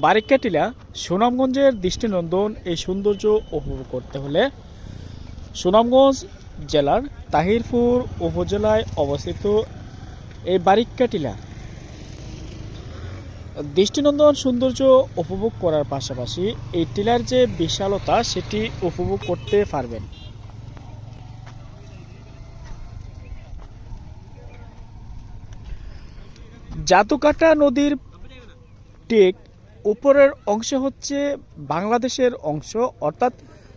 বারিক্কা টিলা সুনামগঞ্জের দৃষ্টিনন্দন এই সৌন্দর্য উপভোগ করতে হলে সুনামগঞ্জ জেলার তাহিরপুর উপজেলায় অবস্থিত এই বারিক্কা টিলা দৃষ্টিনন্দন সৌন্দর্য উপভোগ করার পাশাপাশি এই টিলার যে বিশালতা, সেটি উপভোগ করতে পারবেন। জাতুকাটা নদীর ঠিক উপরের অংশ হচ্ছে বাংলাদেশের অংশ, অর্থাৎ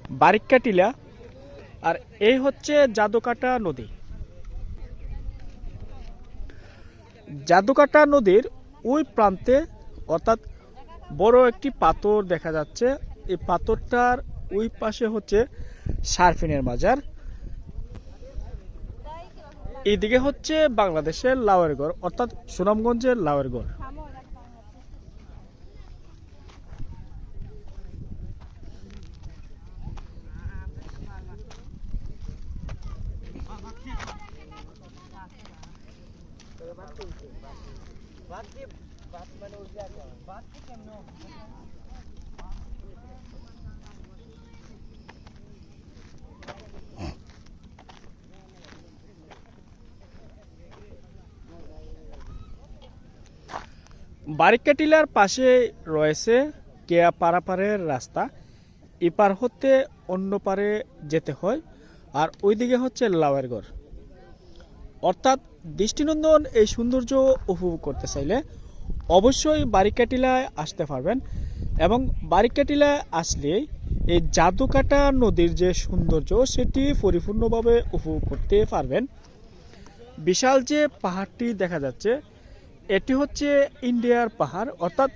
বারিক্কা টিলা আর এই হচ্ছে জাদুকাটা নদী। জাদুকাটা নদীর ওই প্রান্তে, অর্থাৎ বড় একটি পাথর দেখা যাচ্ছে। এই পাথরটার ওই পাশে হচ্ছে সার্ফিনের মাজার। এইদিকে হচ্ছে বাংলাদেশের লাওয়ারগড় অর্থাৎ সুনামগঞ্জের লাওয়ারগড় বারিক্কা টিলার পাশে রয়েছে কেয়া পারাপারের রাস্তা। এপার হতে অন্য পারে যেতে হয় আর ওইদিকে হচ্ছে লাওয়ারগড় অর্থাৎ দৃষ্টিনন্দন এই সৌন্দর্য উপভোগ করতে চাইলে অবশ্যই বারিক্কা টিলায় আসতে পারবেন এবং বারিক্কা টিলায় আসলে এই জাদুকাটা নদীর যে সৌন্দর্য সেটি পরিপূর্ণভাবে উপভোগ করতে পারবেন। বিশাল যে পাহাড়টি দেখা যাচ্ছে এটি হচ্ছে ইন্ডিয়ার পাহাড়। অর্থাৎ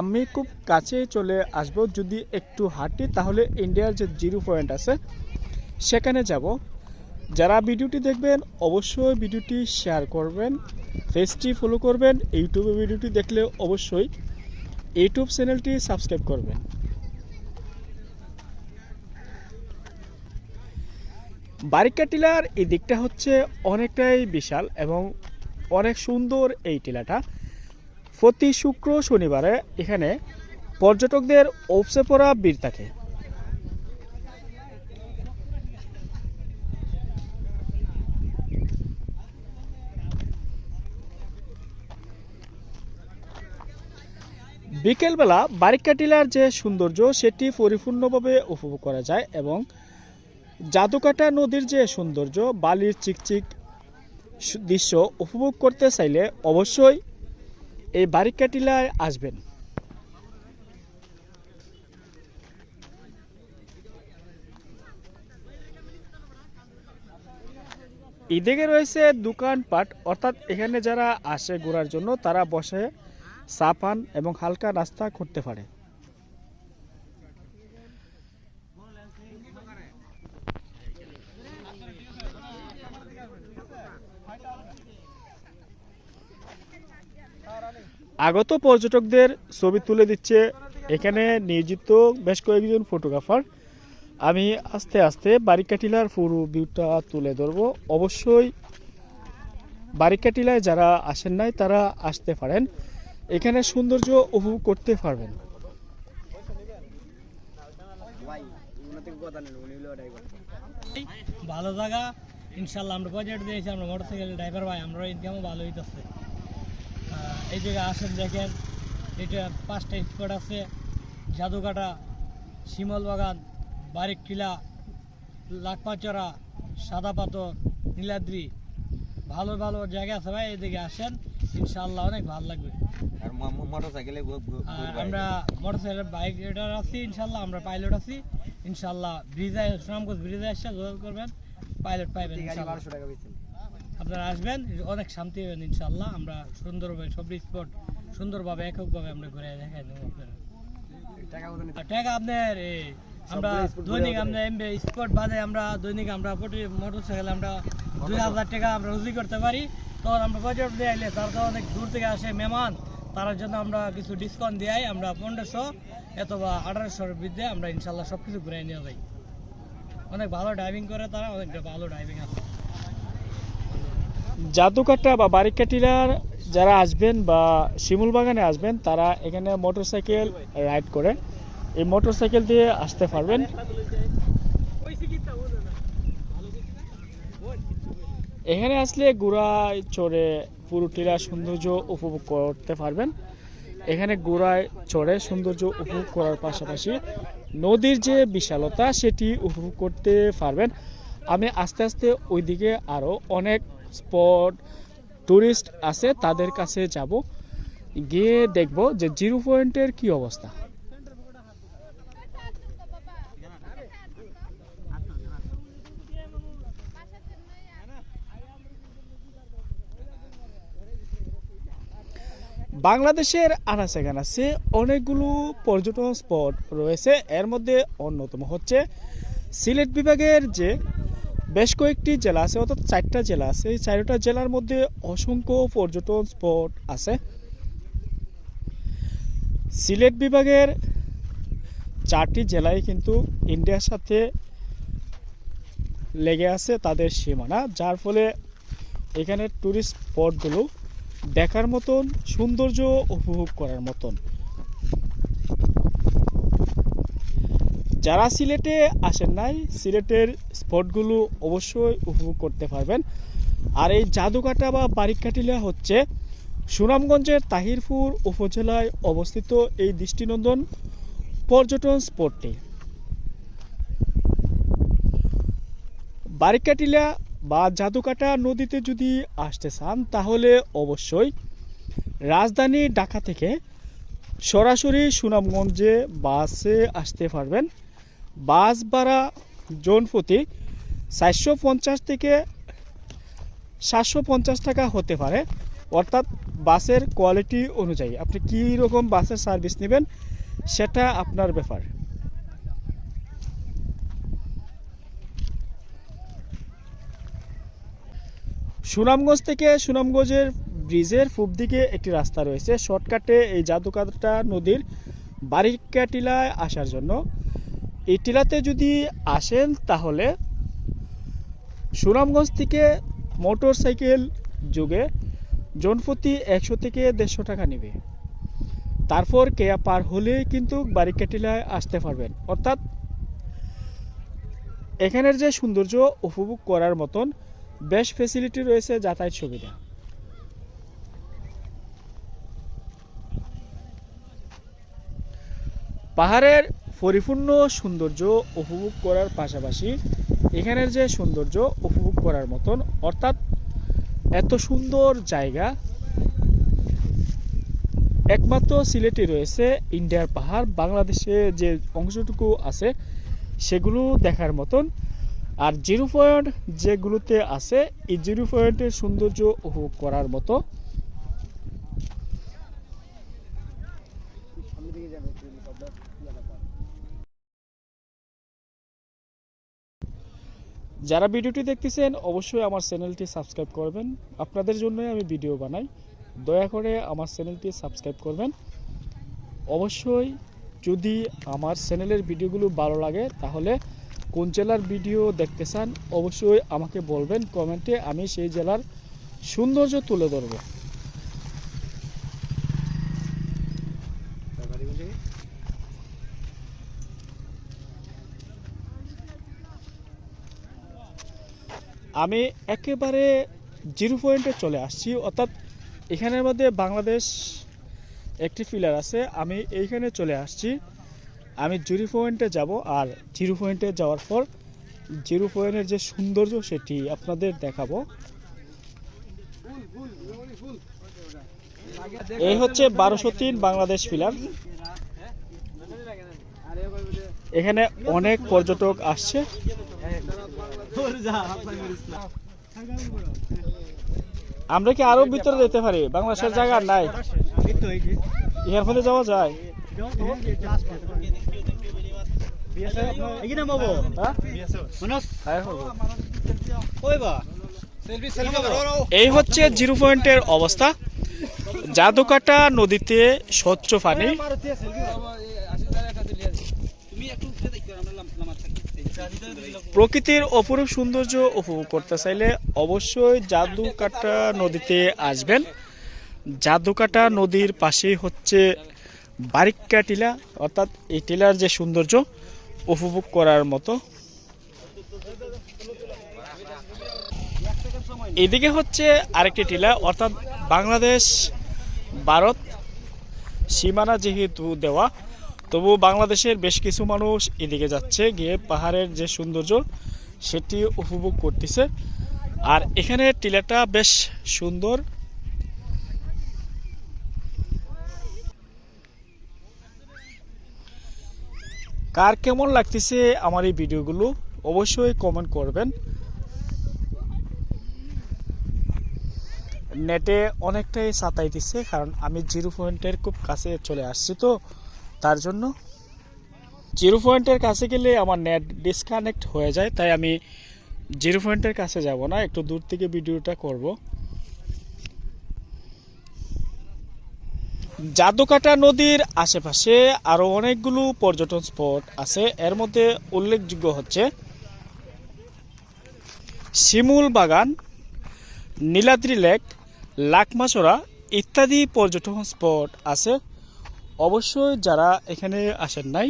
আমি খুব কাছে চলে আসব। যদি একটু হাঁটি, তাহলে ইন্ডিয়ার যে জিরো পয়েন্ট আছে, সেখানে যাব। যারা ভিডিওটি দেখবেন, অবশ্যই ভিডিওটি শেয়ার করবেন, পেজটি ফলো করবেন, ইউটিউবে ভিডিওটি দেখলে অবশ্যই ইউটিউব চ্যানেলটি সাবস্ক্রাইব করবেন। বারিকা টিলার এই দিকটা হচ্ছে অনেকটাই বিশাল এবং অনেক সুন্দর এই টিলাটা। প্রতি শুক্র শনিবারে এখানে পর্যটকদের ওপসে পড়া ভিড় থাকে। বিকেলবেলা বারিকা টিলার যে সৌন্দর্য, সেটি পরিপূর্ণভাবে উপভোগ করা যায় এবং জাদুকাটা নদীর যে সৌন্দর্য, বালির চিকচিক দৃশ্য উপভোগ করতে চাইলে অবশ্যই এই বারিকা টিলায় আসবেন। এদিকে রয়েছে দোকানপাট, অর্থাৎ এখানে যারা আসে ঘোরার জন্য, তারা বসে চা পান এবং হালকা নাস্তা করতে পারে। আগত পর্যটকদের ছবি তুলে দিচ্ছে এখানে নিয়োজিত বেশ কয়েকজন ফটোগ্রাফার। আমি আস্তে আস্তে বারিকাটিলার পুরো ভিউটা তুলে ধরবো। অবশ্যই বারিকাটিলায় যারা আসেন নাই, তারা আসতে পারেন। এখানে সৌন্দর্য উপভোগ করতে পারবেন। ভালো জায়গা। ইনশাল্লাহ আমরা বাজেট দিয়েছি, আমরা মোটরসাইকেল ড্রাইভার ভাই আমরা ইনকামও ভালো হইতেছে। এই জায়গায় আসেন দেখেন। এটা পাঁচটা স্পট আছে। জাদুকাটা শিমল বাগান বারিক টিলা লাকপাচড়া সাদা পাথর নীলাদ্রি। ভালো ভালো জায়গা আছে ভাই এদিকে আসেন। ইনশাল্লাহ অনেক ভালো লাগবে। আর মোটর সাইকেলে আর আমরা মোটরসাইকেল বাইক রাইডার আছি ইনশাল্লাহ আমরা পাইলট আছি। ইনশাল্লাহ ব্রিজে সুনামগঞ্জ ব্রিজে এসে যোগাযোগ করবেন পাইলট পাইবেন ইনশাল্লাহ আপনারা আসবেন অনেক শান্তি হবেন ইনশাল্লাহ আমরা সুন্দরভাবে সব স্পট সুন্দরভাবে এককভাবে আমরা ঘুরে দেখাই দেবো আপনারা। টাকা আপনার আমরা দৈনিক আমরা এমবে স্পট বাদে আমরা দৈনিক আমরা প্রতি মোটরসাইকেল আমরা দুই হাজার টাকা আমরা রুজি করতে পারি। তখন আমরা বাজার দিয়ে আইলে তারা তো অনেক দূর থেকে আসে মেহমান তার জন্য আমরা কিছু ডিসকাউন্ট দিয়ে আমরা পনেরোশো অথবা আঠারোশোর বিদ্যে আমরা ইনশাল্লাহ সব কিছু ঘুরে নিয়ে যাই। অনেক ভালো ড্রাইভিং করে তারা অনেক ভালো ড্রাইভিং আছে। জাদুকাটা বা বারিকা টিলার যারা আসবেন বা শিমুল বাগানে আসবেন, তারা এখানে মোটরসাইকেল রাইড করে। এই মোটরসাইকেল দিয়ে আসতে পারবেন। এখানে আসলে ঘোড়ায় চড়ে পুরো টিলা সৌন্দর্য উপভোগ করতে পারবেন। এখানে ঘোড়ায় চড়ে সৌন্দর্য উপভোগ করার পাশাপাশি নদীর যে বিশালতা, সেটি উপভোগ করতে পারবেন। আমি আস্তে আস্তে ওইদিকে আরও অনেক স্পট, টুরিস্ট আছে, তাদের কাছে যাব। গিয়ে দেখব যে জিরো পয়েন্টের কি অবস্থা। বাংলাদেশের আনাচে কানাচে অনেকগুলো পর্যটন স্পট রয়েছে। এর মধ্যে অন্যতম হচ্ছে সিলেট বিভাগের যে বেশ কয়েকটি জেলা আছে, অর্থাৎ চারটা জেলা আছে। এই চারটা জেলার মধ্যে অসংখ্য পর্যটন স্পট আছে। সিলেট বিভাগের চারটি জেলায় কিন্তু ইন্ডিয়ার সাথে লেগে আছে তাদের সীমানা, যার ফলে এখানে টুরিস্ট স্পটগুলো দেখার মতন, সৌন্দর্য উপভোগ করার মতন। যারা সিলেটে আসেন নাই, সিলেটের স্পটগুলো অবশ্যই উপভোগ করতে পারবেন। আর এই জাদুকাটা বা বারিককাটিলা হচ্ছে সুনামগঞ্জের তাহিরপুর উপজেলায় অবস্থিত এই দৃষ্টিনন্দন পর্যটন স্পটটি। বারিকাটিলা বা জাদুকাটা নদীতে যদি আসতে চান, তাহলে অবশ্যই রাজধানী ঢাকা থেকে সরাসরি সুনামগঞ্জে বাসে আসতে পারবেন। বাস ভাড়া জনপ্রতি চারশো পঞ্চাশ থেকে সাতশো পঞ্চাশ টাকা হতে পারে। অর্থাৎ বাসের কোয়ালিটি অনুযায়ী। আপনি কী রকম বাসের সার্ভিস নেবেন, সেটা আপনার ব্যাপার। সুনামগঞ্জ থেকে সুনামগঞ্জের ব্রিজের পূব দিকে একটি রাস্তা রয়েছে। শর্টকাটে এই জাদুকাটা নদীর বারিকা টিলায় আসার জন্য। এই টিলাতে যদি আসেন তাহলে সুনামগঞ্জ থেকে মোটর সাইকেল যুগে জনপ্রতি একশো থেকে দেড়শো টাকা নেবে। তারপর কেয়া পার হলেই কিন্তু বারিকা টিলায় আসতে পারবেন। অর্থাৎ এখানের যে সৌন্দর্য উপভোগ করার মতন বেশ ফেসিলিটি রয়েছে যাতায়াত সুবিধা। পাহাড়ের পরিপূর্ণ সৌন্দর্য উপভোগ করার পাশাপাশি এখানের যে সৌন্দর্য উপভোগ করার মতন, অর্থাৎ এত সুন্দর জায়গা, একমাত্র সিলেটে রয়েছে ইন্ডিয়ার পাহাড়। বাংলাদেশে যে অংশটুকু আছে, সেগুলো দেখার মতন। আর জিরো পয়েন্ট যেগুলোতে আছে, এই জিরো পয়েন্টের সৌন্দর্য উপভোগ করার মতো যারা ভিডিওটি দেখতেছেন, অবশ্যই আমার চ্যানেলটি সাবস্ক্রাইব করবেন। আপনাদের জন্যই আমি ভিডিও বানাই। দয়া করে আমার চ্যানেলটি সাবস্ক্রাইব করবেন। অবশ্যই যদি আমার চ্যানেলের ভিডিওগুলো ভালো লাগে, তাহলে কোন জেলার ভিডিও দেখতে চান, অবশ্যই আমাকে বলবেন। কমেন্টে আমি সেই জেলার সৌন্দর্য তুলে ধরব। আমি একেবারে জিরো পয়েন্টে চলে আসছি, অর্থাৎ এখানের মধ্যে বাংলাদেশ একটি ফিলার আছে, আমি এইখানে চলে আসছি। আমি জিরো পয়েন্টে যাব আর জিরো পয়েন্টে যাওয়ার পর জিরো পয়েন্টের যে সৌন্দর্য সেটি আপনাদের দেখাবো। এই হচ্ছে বারোশো তিন বাংলাদেশ ফিলার এখানে অনেক পর্যটক আসছে। আমরা কি আরও ভিতরে যেতে পারি? বাংলাদেশের জায়গা নাই। এখান মধ্যে যাওয়া যায়। এই হচ্ছে জিরো পয়েন্টের অবস্থা। জাদুকাটা নদীতে স্বচ্ছ পানি। প্রকৃতির অপরূপ সৌন্দর্য উপভোগ করতে চাইলে অবশ্যই জাদুকাটা নদীতে আসবেন। জাদুকাটা নদীর পাশেই হচ্ছে বারিক্কা টিলা, অর্থাৎ এই টিলার যে সৌন্দর্য উপভোগ করার মতো। এদিকে হচ্ছে আরেকটি টিলা, অর্থাৎ বাংলাদেশ, ভারত, সীমানা যেহেতু দেওয়া তবু বাংলাদেশের বেশ কিছু মানুষ এদিকে যাচ্ছে, গিয়ে পাহাড়ের যে সৌন্দর্য সেটি উপভোগ করতেছে। আর এখানে টিলাটা বেশ সুন্দর। কার কেমন লাগতেছে আমার এই ভিডিওগুলো অবশ্যই কমেন্ট করবেন। নেটে অনেকটাই সাতাইতেছে কারণ আমি জিরো পয়েন্টের খুব কাছে চলে আসছি তো। তার জন্য? জিরো পয়েন্টের কাছে গেলে আমার নেট ডিসকানেক্ট হয়ে যায়, তাই আমি জিরো পয়েন্টের কাছে যাব না, একটু দূর থেকে ভিডিওটা করব। জাদুকাটা নদীর আশেপাশে আরও অনেকগুলো পর্যটন স্পট আছে, এর মধ্যে উল্লেখযোগ্য হচ্ছে শিমুল বাগান, নীলাদ্রি লেক লাকমাচড়া ইত্যাদি পর্যটন স্পট আছে। অবশ্যই যারা এখানে আসেন নাই,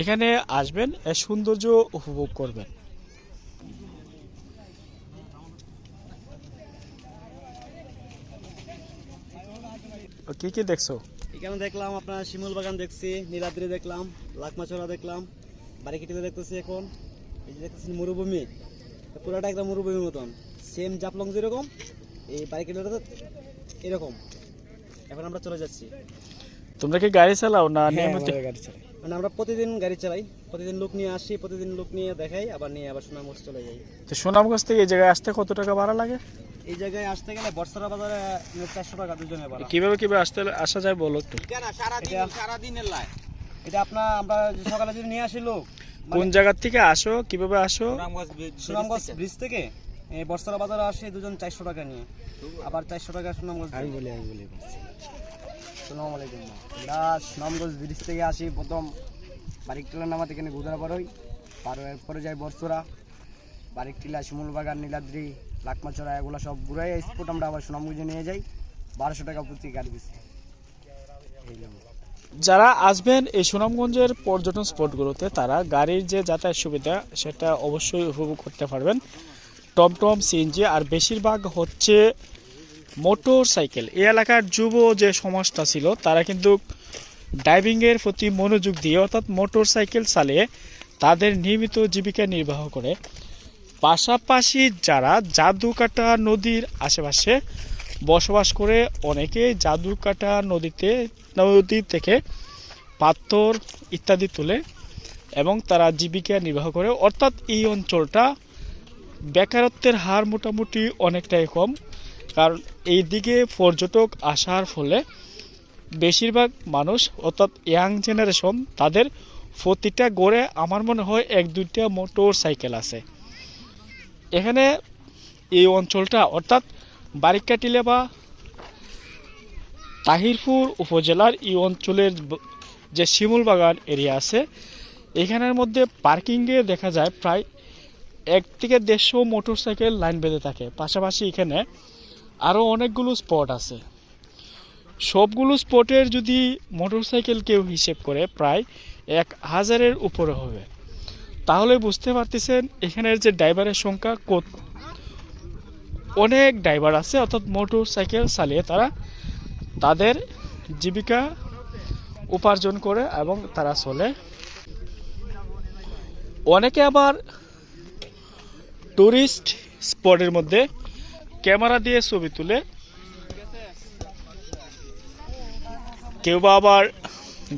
এখানে আসবেন এর সৌন্দর্য উপভোগ করবেন। কি কি দেখছ? এখানে দেখলাম আপনার শিমুল বাগান দেখছি, নীলাদ্রি দেখলাম লাকমাচড়া দেখলাম বারিকিটিতে দেখতেছি এখন, এই যে দেখতেছি মরুভূমি পুরোটা একদম মরুভূমির মতন। সেম জাপলং যেরকম, এই বারিকিটিটা এরকম। এখন আমরা চলে যাচ্ছি। তোমরা কি গাড়ি চালাও না হ্যাঁ, নিয়মিত? গাড়ি চালাই। মানে আমরা প্রতিদিন গাড়ি চালাই। প্রতিদিন লোক নিয়ে আসি প্রতিদিন লোক নিয়ে দেখাই আবার নিয়ে আবার সুনামগঞ্জ চলে যাই। তো সুনামগঞ্জ থেকে এই জায়গায় আসতে কত টাকা ভাড়া লাগে? এই জায়গায় আসতে গেলে বর্ষারা বাজারে চারশো টাকা দুজনে ভাড়া। কীভাবে কীভাবে আসতে আসা যায় বলো একটু? এটা- সারাদিনের লাই এটা আপনার আমরা যে সকালে যদি নিয়ে আসি লোক কোন জায়গা থেকে আসো কীভাবে আসো? সুনামগঞ্জ ব্রিজ সুনামগঞ্জ ব্রিজ থেকে। এই বর্ষারা বাজারে আসে দুজন চারশো টাকা নিয়ে। আবার চারশো টাকা সুনামগঞ্জ আমি বলি আমি বলি। সালাম আলাইকুম। আমরা সুনামগঞ্জ ব্রিজ থেকে আসি, প্রথম বারিক টিলার নামাতে, এখানে গুদরা পার হই পার হওয়ার পরে যাই বর্ষরা বারিক টিলা শিমুল নীলাদ্রি লাকমাচড়া এগুলো সব ঘুরাই স্পট আমরা আবার সুনামগঞ্জে নিয়ে যাই। বারোশো টাকা প্রতি গাড়ি দিচ্ছি যারা আসবেন এই সুনামগঞ্জের পর্যটন স্পটগুলোতে তারা গাড়ির যে যাতায়াত সুবিধা, সেটা অবশ্যই উপভোগ করতে পারবেন। টমটম, সিএনজি, আর বেশিরভাগ হচ্ছে মোটর সাইকেল এই এলাকার যুব যে সমাজটা ছিল, তারা কিন্তু ড্রাইভিংয়ের প্রতি মনোযোগ দিয়ে অর্থাৎ মোটর সাইকেল চালিয়ে তাদের নিয়মিত জীবিকা নির্বাহ করে। পাশাপাশি যারা জাদুকাটা নদীর আশেপাশে বসবাস করে, অনেকে জাদুকাটা নদীতে, নদী থেকে পাথর ইত্যাদি তুলে এবং তারা জীবিকা নির্বাহ করে। অর্থাৎ এই অঞ্চলটা বেকারত্বের হার মোটামুটি অনেকটাই কম। কারণ এই দিকে পর্যটক আসার ফলে বেশিরভাগ মানুষ, অর্থাৎ ইয়াং জেনারেশন, তাদের প্রতিটা গড়ে আমার মনে হয় এক দুইটা মোটর সাইকেল আছে। এখানে এই অঞ্চলটা, অর্থাৎ বারিকাটিলে বা তাহিরপুর উপজেলার এই অঞ্চলের যে শিমুল বাগান এরিয়া আছে, এখানের মধ্যে পার্কিংয়ে দেখা যায় প্রায় এক থেকে দেড়শো মোটর সাইকেল লাইন বেঁধে থাকে। পাশাপাশি এখানে আরও অনেকগুলো স্পট আছে। সবগুলো স্পটের যদি মোটরসাইকেল কেউ হিসেব করে, প্রায় এক হাজারের উপরে হবে। তাহলে বুঝতে পারতেছেন, এখানের যে ড্রাইভারের সংখ্যা কত? অনেক ড্রাইভার আছে, অর্থাৎ মোটর সাইকেল চালিয়ে তারা তাদের জীবিকা উপার্জন করে এবং তারা চলে। অনেকে আবার টুরিস্ট স্পটের মধ্যে ক্যামেরা দিয়ে ছবি তুলে। কেউ বা আবার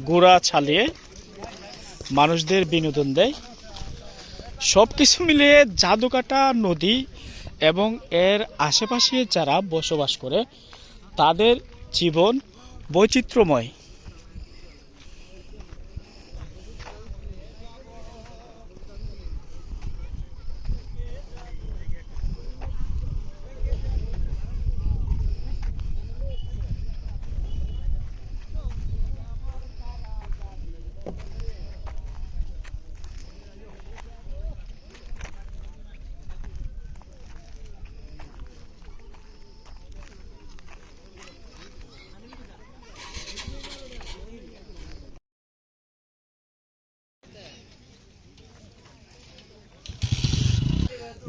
ঘোড়া ছালিয়ে মানুষদের বিনোদন দেয়। সব কিছু মিলিয়ে জাদুকাটা নদী এবং এর আশেপাশে যারা বসবাস করে, তাদের জীবন বৈচিত্র্যময়।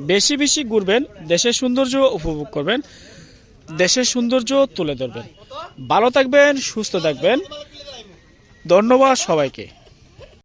বেশি বেশি ঘুরবেন, দেশের সৌন্দর্য উপভোগ করবেন, দেশের সৌন্দর্য তুলে ধরবেন। ভালো থাকবেন, সুস্থ থাকবেন। ধন্যবাদ সবাইকে।